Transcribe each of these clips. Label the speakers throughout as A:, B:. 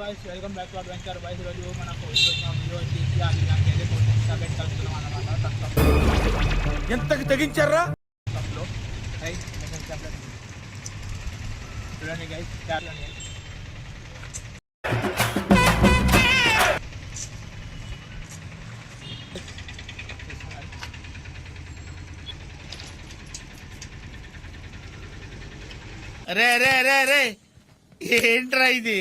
A: Vice welcome back to adventure vice రోజు మనకు video వచ్చేసి అది నాకైతే కొంచెం సబ్జెక్ట్ కలుపుతున్నాం అన్నమాట.
B: ఎంతకు తెగించారా?
A: రైట్ చూడండి గైస్ చూడండి
B: రే రే రే రే. ఏంట్రా ఇది?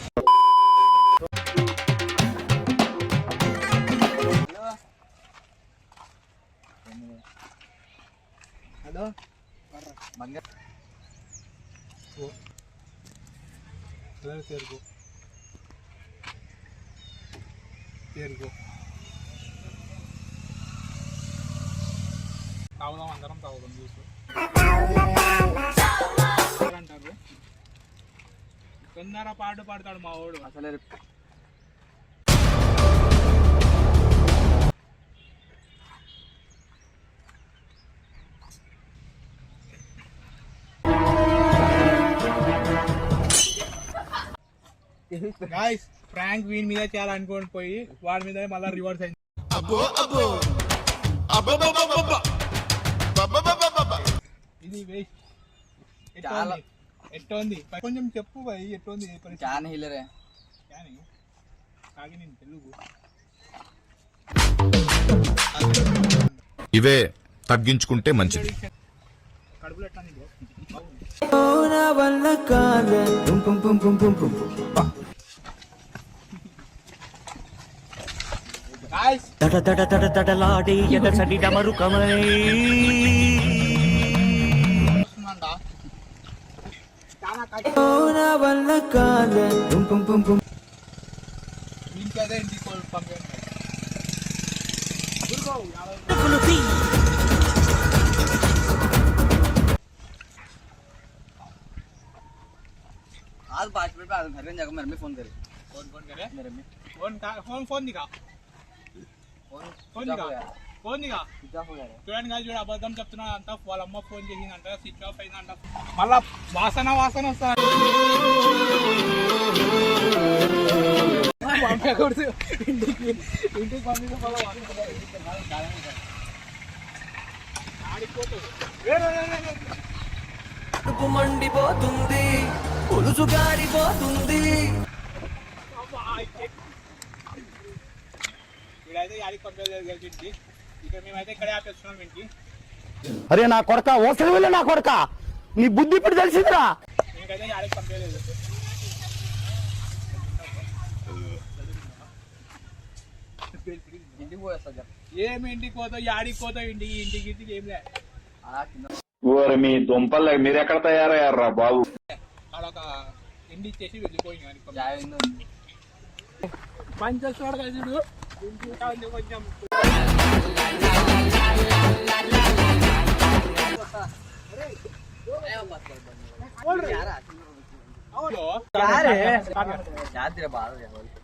A: హలో అదే తేరుకో తేరుకో తాగుదాం అందరం తాగుదాం జ్యూస్ అంటారు తొందర పాటు పాడతాడు మా వాడు
C: అసలే
A: గాయస్ ఫ్రాంక్ వీని మీద చేయాలనుకోని పోయి వాడి మీద మళ్ళీ రివర్స్ అయింది ఇది వేస్ట్
C: చాలా.
A: కొంచెం చెప్పు భయ్ పరిస్థితి
C: చాలా హీలరే
A: కానీ కాగి నేను తెలుగు
D: ఇవే తగ్గించుకుంటే మంచిది
A: కడుపులో ఎట్లా నీకు బాగుంది. గాయ్స్
E: దడ దడ దడ దడలాడే ఎదసడి డమరుకమై
A: వస్తుందంట చాలా కష్టం వీనికైతే ఇంటికి పోయి పంపించండి ఊరుకో, యాభై
C: आज पाँच मिनट बाद घर में जाकर मेरे में फोन करे
A: फोन फोन करे
C: मेरे में
A: फोन का फोन फोन दिखा చూడండి కాదు చూడు అబద్ధం చెప్తున్నా అంట వాళ్ళ అమ్మ ఫోన్ చేసిందంట స్విచ్ ఆఫ్ అయిందంట. మళ్ళా వాసన వాసన వస్తుంది. పంపకూడదు. ఇంటికి మళ్ళా వాసన వస్తది. ఇంటికి రాదు, కాదని కాదు. ఆడిపోతుంది ఏ, ఏ, ఏ, ఏ, ఏ.
E: కడుపు మండిపోతుంది పులుసు గారిపోతుంది
A: అబ్బా, అయితే. వీడైతే యాడికి పంపలేదు గెలిచింది ఇక మేమైతే ఇక్కడే ఆపేస్తున్నాం ఇంటికి
F: అరే నా కొడక ఓసలి వెళ్ళి నా కొడక. నీ బుద్ధి ఇప్పుడు తెలిసిందిరా.
A: మీకైతే యాడికి పంపలేదు
C: ఇంటికి పోయేస్తా జర.
A: ఏమి ఇంటికి పోతావు? యాడికి పోతావు? ఇంటికి ఇంటికి ఇంటికి ఏం లే.
C: అలా కింద.
G: ఓరి మీ దుంపలు మీరు ఎక్కడ తయారయ్యారా బాబు
A: ఇచ్చేసి వెళ్ళిపోయింది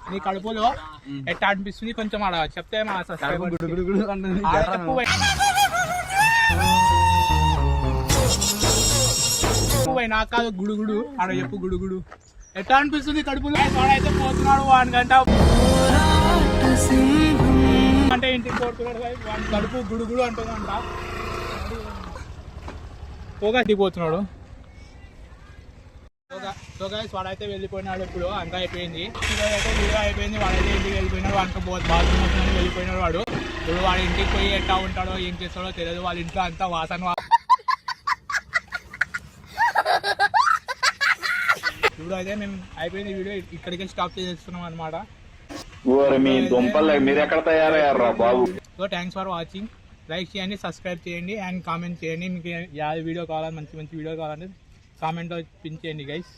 A: నీ కడుపులో ఎట్లా అనిపిస్తుంది? కొంచెం ఆడ చెప్తే మా కాదు గుడుగుడు ఆడ చెప్పు గుడుగుడు. ఎట్లా అనిపిస్తుంది కడుపులో? వాడైతే పోతున్నాడు వాడికంట అంటే ఇంటికి పోతున్నాడు వాడి కడుపు గుడుగుడు అంటుందంట. పోగా దిగిపోతున్నాడు సో గైస్ వాడైతే వెళ్ళిపోయినాడు ఇప్పుడు అంతా అయిపోయింది. అయితే వీడియో అయిపోయింది వాడైతే ఇంటికి వెళ్ళిపోయినాడు వాడికి బాత్రూమ్ వస్తుందని వెళ్ళిపోయినాడు వాడు. ఇప్పుడు వాడు ఇంటికి పోయి ఎట్లా ఉంటాడో ఏం చేస్తాడో తెలియదు వాళ్ళ ఇంట్లో అంతా వాసన ఇప్పుడు అయితే మేము అయిపోయింది వీడియో ఇక్కడికే స్టాప్ చేసేస్తున్నాం అనమాట
G: మీ దుంపలు మీరు ఎక్కడ తయారయ్యారా బాబు?
A: So thanks for watching like చేయండి సబ్స్క్రైబ్ చేయండి అండ్ కామెంట్ చేయండి. మీకు యాది వీడియో కావాలని మంచి మంచి వీడియో కావాలంటే కామెంట్లో పిన్ చేయండి గైస్